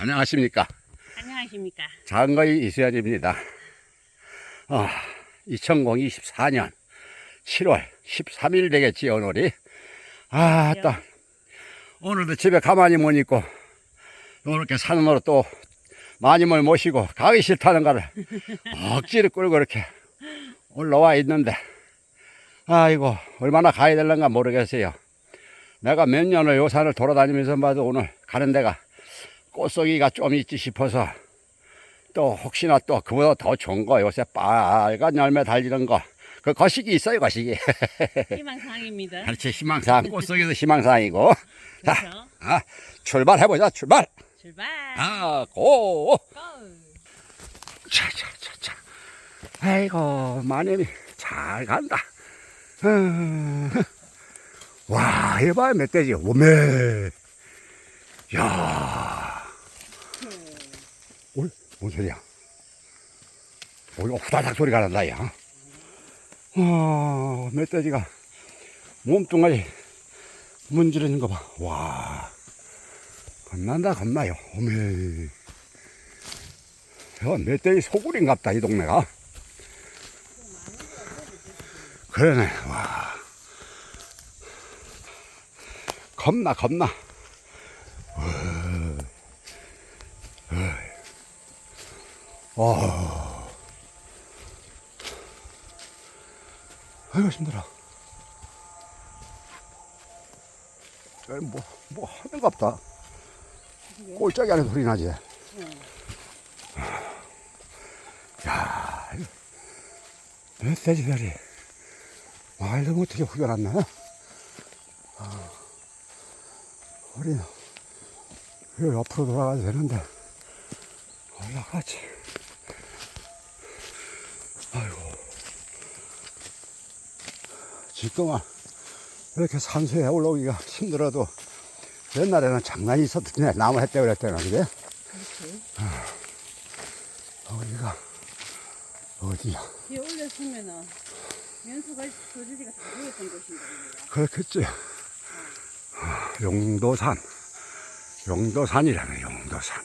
안녕하십니까. 안녕하십니까. 장거리 이수연입니다. 어, 2024년 7월 13일 되겠지, 오늘이. 아, 또, 오늘도 집에 가만히 못 있고, 이렇게 산으로 또 마님을 모시고 가기 싫다는 거를 억지로 끌고 이렇게 올라와 있는데, 아이고, 얼마나 가야 될런가 모르겠어요. 내가 몇 년을 요 산을 돌아다니면서 봐도 오늘 가는 데가 꽃송이가 좀 있지 싶어서 또 혹시나 또 그보다 더 좋은 거 요새 빨간 열매 달리는 거. 그 거시기 있어요 거시기. 희망사항입니다. 그렇지 희망사항. 꽃송이도 희망사항이고. 자 그래서 아, 출발해보자 출발. 출발. 아 고. 고! 차차차차 아이고 마님이 잘 간다. 음. 와 이거 봐요 멧돼지. 오메. 야. 올, 뭔 소리야 오 이거 후다닥 소리가 난다 야 와, 멧돼지가 몸뚱아리 문지르는 거 봐. 와. 겁난다, 겁나요. 오메. 저 멧돼지 소굴인갑다, 이 동네가. 그러네, 와. 겁나, 겁나. 와. 아이고, 힘들어. 뭐, 뭐 하는 갑다. 꼴짝이 하는 소리 나지. 야, 이거 멧돼지들이 말도 못하게 후벼났네. 아, 우리는 이 옆으로 돌아가도 되는데 올라가지. 아이고, 지금은 이렇게 산수에 올라오기가 힘들어도 옛날에는 장난이 있었던데 나무 했대 그랬대나 그래? 어디가 어디야? 뒤에 올렸으면은 연수가 조지지가 다 보였던 곳인데. 그렇겠지. 용도산. 용도산이라네, 용도산.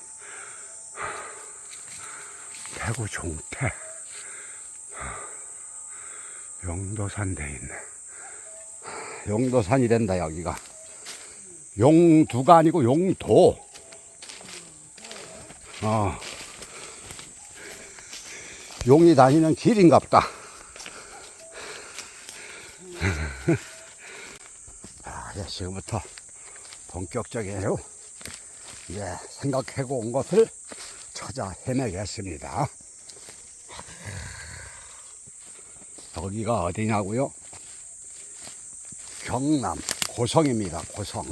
대구 종태. 용도산 돼 있네. 용도산이 된다, 여기가. 용두가 아니고 용도. 어. 용이 다니는 길인갑다. 아, 예, 지금부터 본격적이에요. 예, 생각하고 온 것을 찾아 헤매겠습니다. 여기가 어디냐고요? 경남 고성입니다. 고성.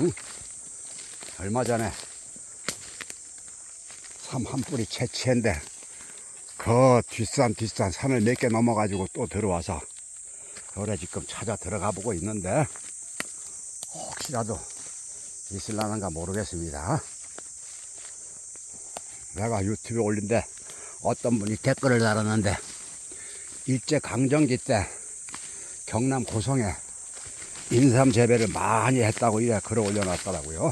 얼마 전에 삼 한 뿌리 채취했는데 그 뒷산 뒷산 산을 몇 개 넘어가지고 또 들어와서 그래 지금 찾아 들어가 보고 있는데 혹시라도 있을라는가 모르겠습니다. 내가 유튜브에 올린데 어떤 분이 댓글을 달았는데 일제 강점기 때 경남 고성에 인삼 재배를 많이 했다고 이래 글을 올려놨더라고요.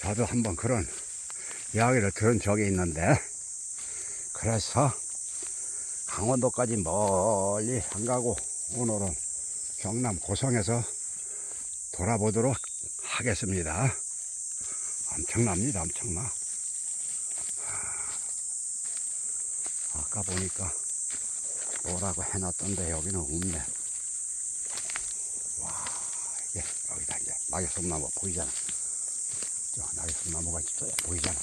저도 한번 그런 이야기를 들은 적이 있는데 그래서 강원도까지 멀리 안 가고 오늘은 경남 고성에서 돌아보도록 하겠습니다. 엄청납니다, 엄청나. 아까 보니까 뭐라고 해놨던데 여기는 없네. 와, 이게 여기다 이제 낙엽송나무 보이잖아. 저 낙엽송나무가 저 보이잖아.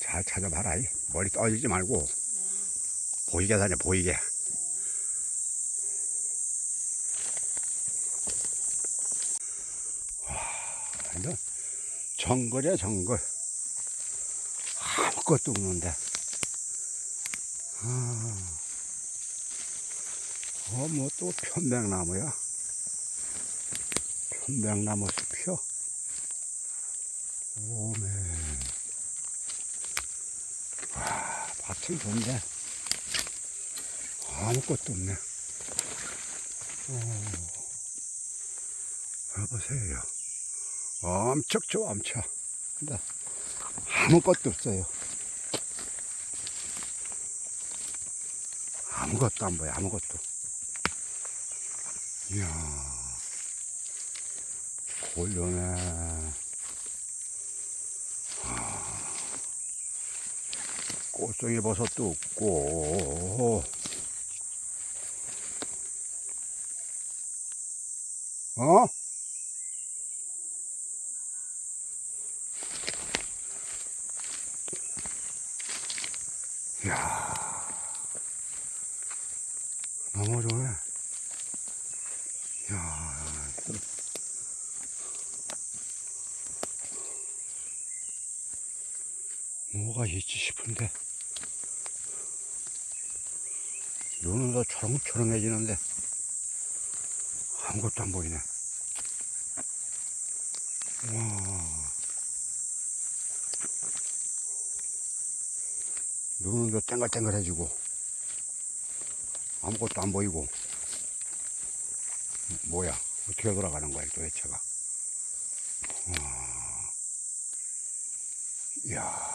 잘 찾아봐라. 이. 머리 떠지지 말고 보이게 다녀 보이게. 완전 정글이야 정글 아무것도 없는데 아, 어, 뭐 또 편백나무야 편백나무 숲이요 오메. 와 밭은 좋은데 아무것도 없네. 어, 여보세요. 엄청 좋아 엄청. 근데 아무것도 없어요. 아무것도 안 보여, 아무것도. 이야, 골려네. 꽃송이 버섯도 없고, 어? 이야, 너무 좋네. 이야, 뭐가 있지 싶은데, 눈은 더 초롱초롱해지는데, 아무것도 안 보이네. 와. 눈은 더 땡글땡글해지고 아무것도 안 보이고 뭐야 어떻게 돌아가는 거야 도대체가 와. 이야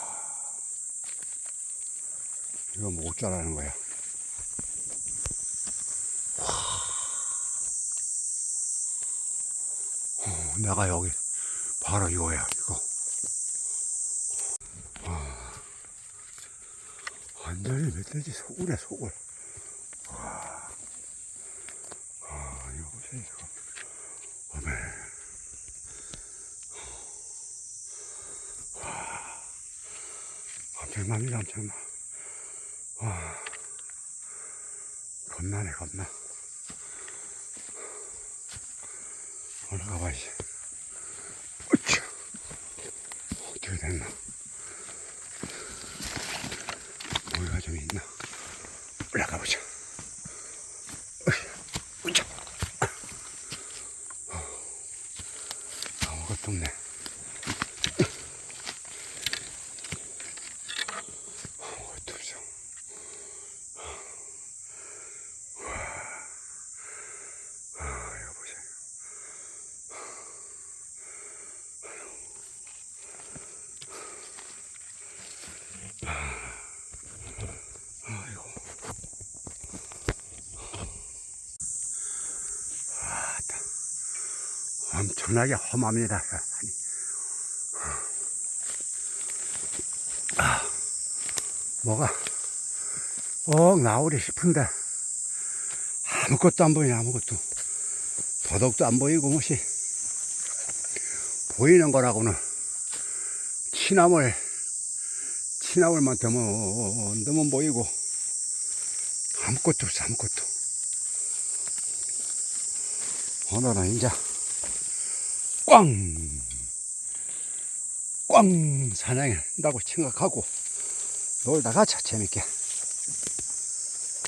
이거 뭐 어쩌라는 거야. 어, 내가 여기 바로 이거야 이거. 완전히 멧돼지? 소굴이야 소굴 와. 아 이거 보세요 이거. 어메. 와. 엄청납니다 엄청나 겁나네 겁나 올라가 봐야지 어차 어떻게 됐나 뭐가 좀 있나? 올라가 보자. 으쌰. 아무것도 없네. 아무것도 없어. 와. 아, 이거 보세요. 아이고. 아따. 엄청나게 험합니다. 아, 뭐가 억 나오리 싶은데 아무것도 안 보이네 아무것도. 도덕도 안 보이고 무시. 보이는 거라고는 치나물 치나물만 드문 드문 보이고 아무것도 없어 아무것도. 오늘은 이제 꽝! 꽝! 사냥한다고 생각하고 놀다가 자 재밌게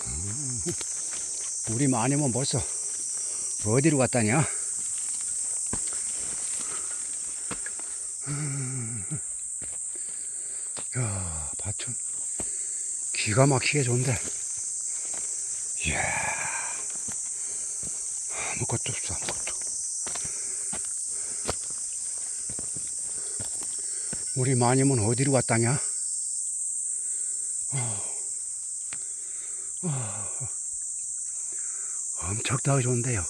음, 우리 많이면 벌써 어디로 갔다냐 음, 야 밭은 기가 막히게 좋은데 이야 아무것도 없어 아무것도 우리 마님은 어디로 갔다냐? 어, 어, 엄청 나게 좋은데요. 어,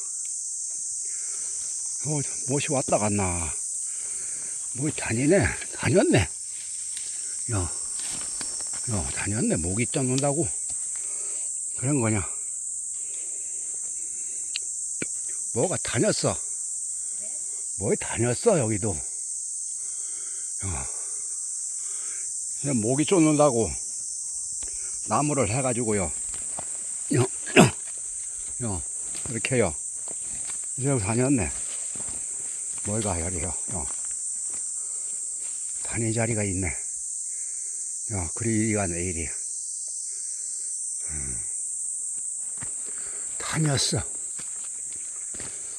못이 왔다 갔나? 뭐 다니네, 다녔네. 야, 야, 다녔네. 목이 쪄는다고 그런 거냐? 뭐가 다녔어? 뭐 다녔어 여기도? 목이 쫓는다고 나무를 해가지고요. 요, 이렇게요. 이제 다녔네. 뭘가 여기요. 요. 다니 자리가 있네. 요, 그리가 내일이. 음. 다녔어.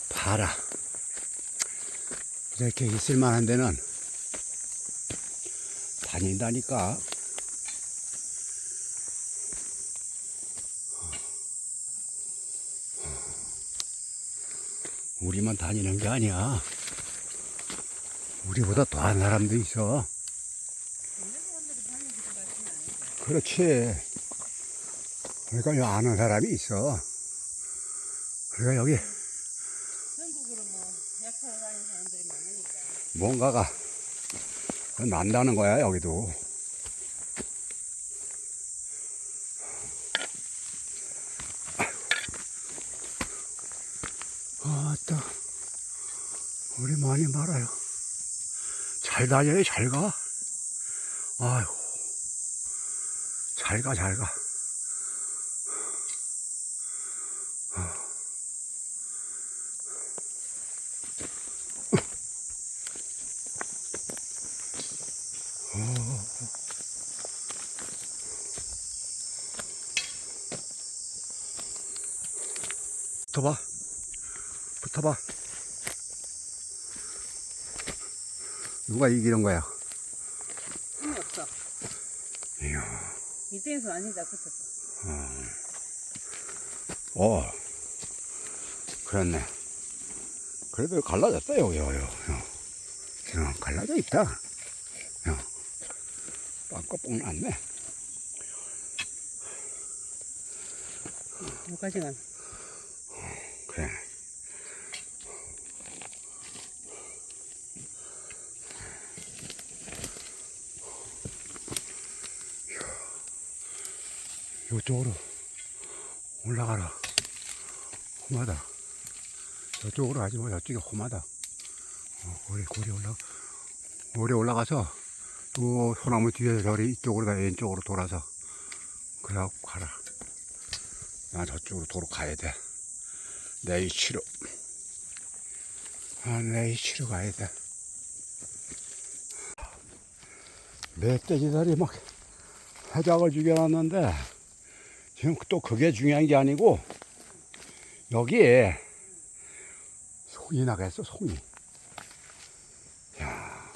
봐라. 이렇게 있을 만한 데는 다닌다니까. 우리만 다니는 게 아니야. 우리보다 더한 사람도 있어. 그렇지. 그러니까 여기 아는 사람이 있어. 그러니까 여기 전국으로 뭐 약사로 다니는 사람들이 많으니까. 뭔가가 난다는 거야, 여기도. 아따, 우리 많이 말아요. 잘 다녀요, 잘 가. 아이고, 잘 가, 잘 가. 붙어봐. 누가 이기는 거야? 힘이 없어. 이야. 밑에서 아니다 붙었어. 어. 그렇네. 그래도 갈라졌다, 여기, 여기, 여기. 지금 갈라져 있다. 야. 빵꺼뽕 났네. 여기까지가 그래. 이쪽으로 올라가라. 험하다. 저쪽으로 가지 마. 저쪽이 험하다. 어, 고리, 고리 올라, 고리 올라가서, 요 소나무 뒤에 저리 이쪽으로 가, 왼쪽으로 돌아서, 그래갖고 가라. 나 저쪽으로 도로 가야 돼. 네이치로. 아, 네이치로 가야 돼. 멧돼지들이 막 해작을 죽여놨는데, 지금 또 그게 중요한 게 아니고, 여기에 송이 나겠어, 송이. 야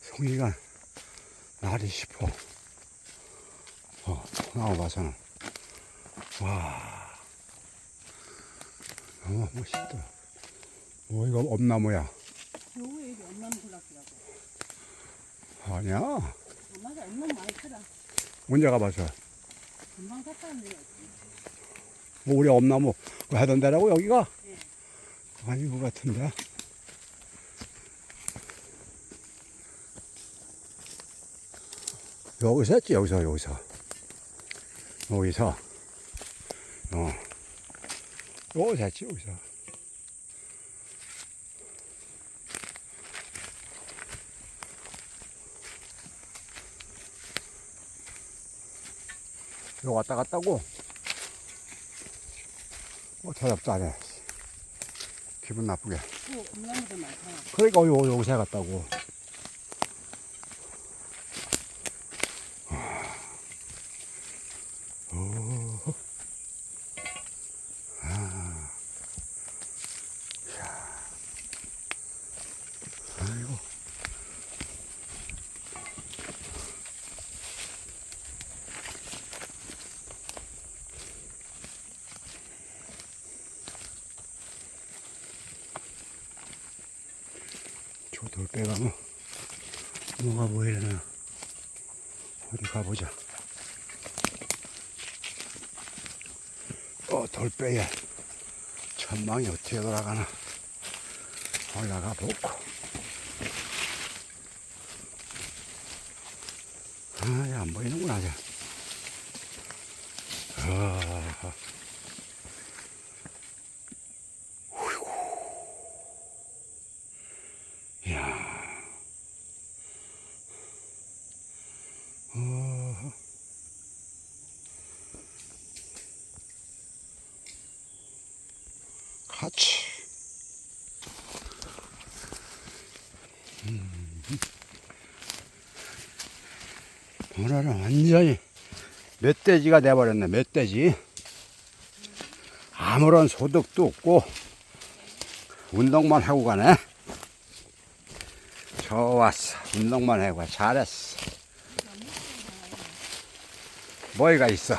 송이가 날이 싶어. 어, 나와 봐서는. 와. 너무 멋있다. 뭐, 이거 엄나무야. 겨우에 여기 엄나무 골랐더라고. 아니야. 아, 맞아. 엄나무 많이 크다. 언제 가봐서. 금방 갔다 왔는데. 뭐, 우리 엄나무 그거 하던 데라고, 여기가? 예. 아닌 것 같은데. 여기서 했지, 여기서, 여기서. 여기서. 어. 여기서 했지, 여기서. 여기 왔다 갔다 고? 어, 대답도 안 해. 기분 나쁘게. 또 엄나무도 많다. 그러니까 요, 여기서 갔다고. 돌배가 뭐, 뭐가 보이려나. 어디 가보자. 어, 돌배에 전망이 어떻게 돌아가나. 올라가 보고. 아, 야, 안 보이는구나, 저. 아. 음. 오늘은 완전히 멧돼지가 돼버렸네, 멧돼지. 아무런 소득도 없고, 운동만 하고 가네. 좋았어. 운동만 해봐. 잘했어. 뭐가 있어?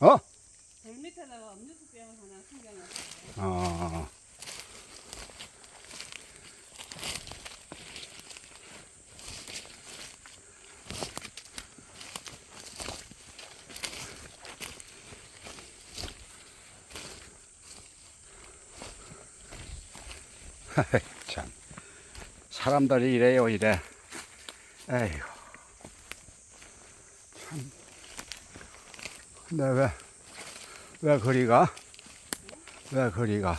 어? 돌 밑에다가 음료수 병을 하나 숨겨놨어. 어. 참. 사람들이 이래요, 이래. 에휴. 참. 근데 왜, 왜 그리가? 왜 그리가?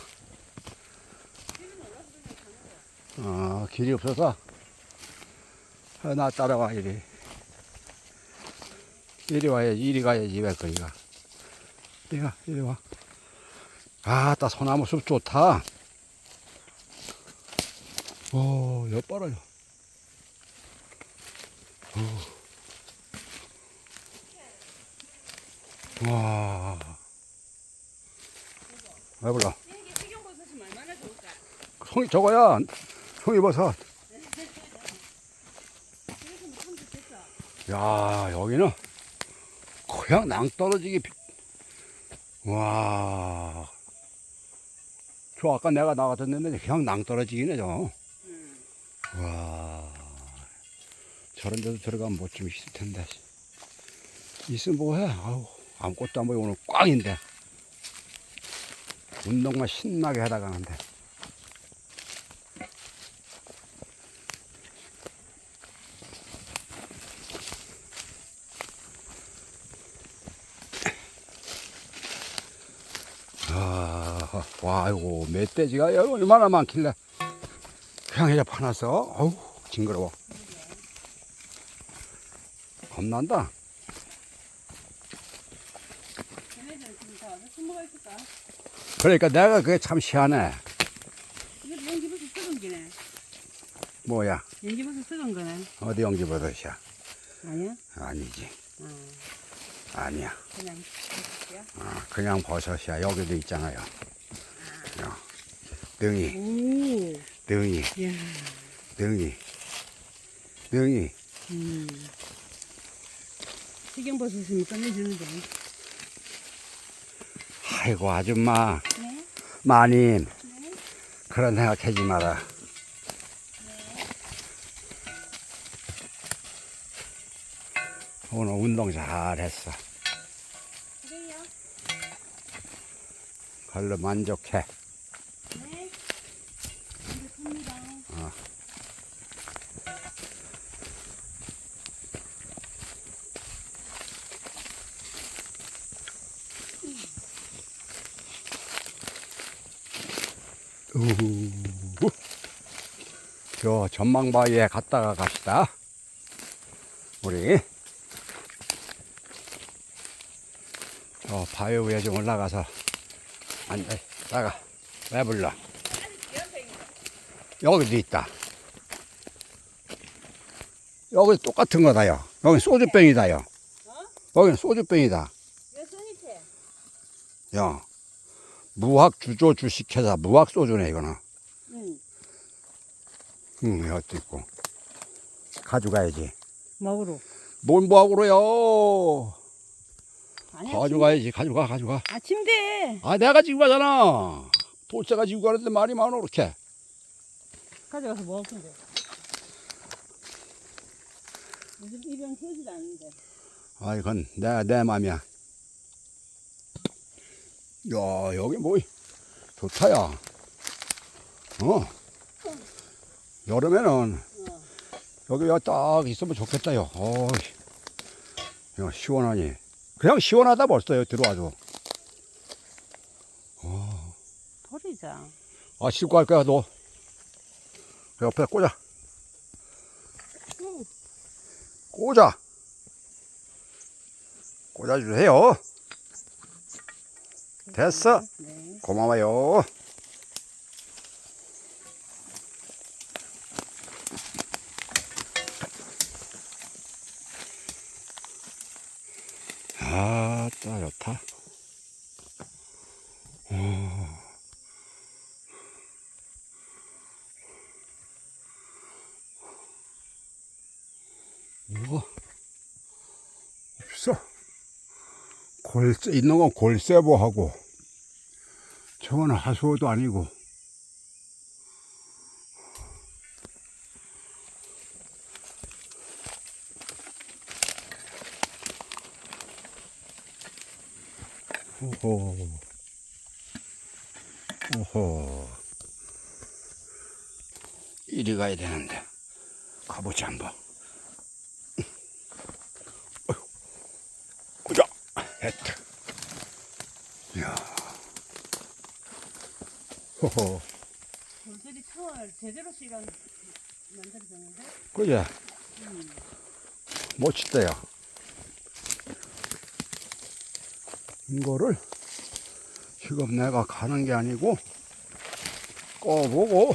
어, 길이 없어서? 어, 나 따라와, 이리. 이리 와야지, 이리 가야지, 왜 그리가? 이리 와, 이리 와. 아, 따 소나무 숲 좋다. 오, 여 빨아요. 오. 와. 좋을까? 송이 저거야. 송이버섯. 야, 여기는 그냥 낭떨어지기. 비- 와. 저 아까 내가 나갔던 데는 그냥 낭떨어지기네, 저. 음. 와. 저런 데도 들어가면 뭐 좀 있을 텐데. 있으면 뭐해? 아우, 아무것도 안 보여. 오늘 꽝인데. 운동만 신나게 하다 가는데. 아, 와, 이거 멧돼지가 얼마나 많길래. 이제 파놨어. 어우, 징그러워. 겁난다. 그러니까 내가 그게 참 희한해. 이거 연기버섯 썩은 기네. 뭐야, 연기버섯 썩은 거네. 어디 연기버섯이야? 아니야? 아니지. 어, 아니야. 그냥 버섯이야. 어, 그냥 버섯이야. 여기도 있잖아요. 요. 등이, 오, 등이, 야, 등이, 등이. 음. 식용버섯이면 끝내주는데. 아이고, 아줌마. 네? 마님. 네? 그런 생각하지 마라. 오늘 운동 잘 했어. 그래요? 걸로 만족해. 네? 이제 큽니다. 우후. 저 전망바위에 갔다가 갑시다. 우리. 저 바위 위에 좀 올라가서 앉아다가 왜 불러? 여기도 있다. 여기 똑같은 거다요. 여기 소주병이다요. 여기는 소주병이다. 몇 손이체? 야, 무학 주조 주식회사 무학 소주네 이거는. 응. 응, 이것도 있고. 가져가야지. 먹으러. 뭔 무학으로요? 아니야. 가져가야지. 가져가, 가져가. 아, 침대. 아, 내가 지고 가잖아. 돌쇠가 지고 가는데 말이 많아, 그렇게. 가져가서 먹을 건데. 무슨 입양 세지도 않는데. 아, 이건 내, 내 맘이야. 야, 여기 뭐, 좋다, 야. 어. 여름에는 어. 여기 딱 있으면 좋겠다 요. 어, 야, 시원하니. 그냥 시원하다 벌써 여기 들어와도. 버리자. 아, 싣고 갈 거야, 너. 그 옆에 꽂아. 꽂아. 꽂아주세요. 됐어. 네. 고마워요. 아, 따 좋다. 뭐 없어. 골세 있는 건 골세보하고 저거는 하수도 아니고 오호 오호 이리 가야 되는데. 가보자, 한번. 어휴. 보자. 했다. 이야. 호호. 돌들이 타월 제대로 시간 만들어졌는데 그래. 멋있대요. 이거를 지금 내가 가는 게 아니고 꺼보고